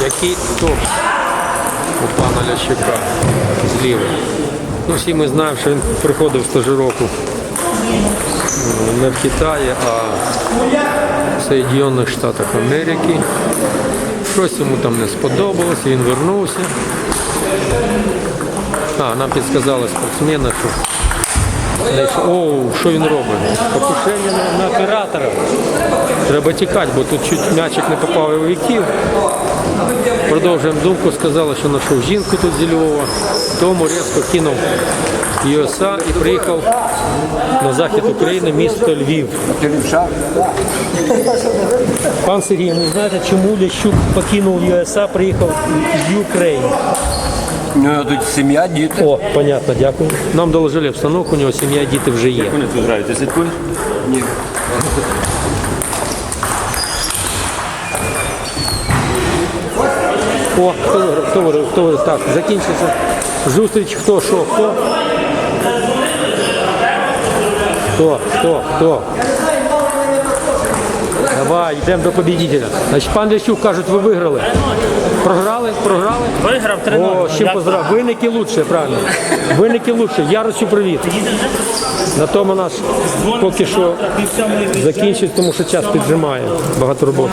Який топ у пана Лящука зліва. Ну, всі ми знаємо, що він приходив стажировку не в Китаї, а в Соєдинених Штатах Америки. Щось йому там не сподобалось, він вернувся. А, нам підсказали спортсмени, що о, що він робить? Покушення на, на оператора. Треба тікати, бо тут чуть м'ячик не попав в об'єктив. Продовжуємо думку, сказали, що знайшов жінку тут зі Львова. Тому різко кинув USA і приїхав на захід України, місто Львів. Пан Сергій, не знаєте, чому Лящук покинув USA, приїхав в Україну? Ну, тут сім'я, діти. О, понятно, дякую. Нам доложили обстановку, у нього сім'я, діти вже є. Вони тут грають, ти слідкуєш? Ні. О, хто хто хто. Так, закінчиться зустріч, хто, що, хто? Хто, хто, хто? Давай, йдемо до победителя. Значить, пан Лящук, кажуть, ви виграли. Програли? Програли? Виграв 3 О, чим поздрав. Виники лучше, правильно. Виники лучше. Яросю привіт. На тому наш поки що закінчить, тому що час піджимає. Багато роботи.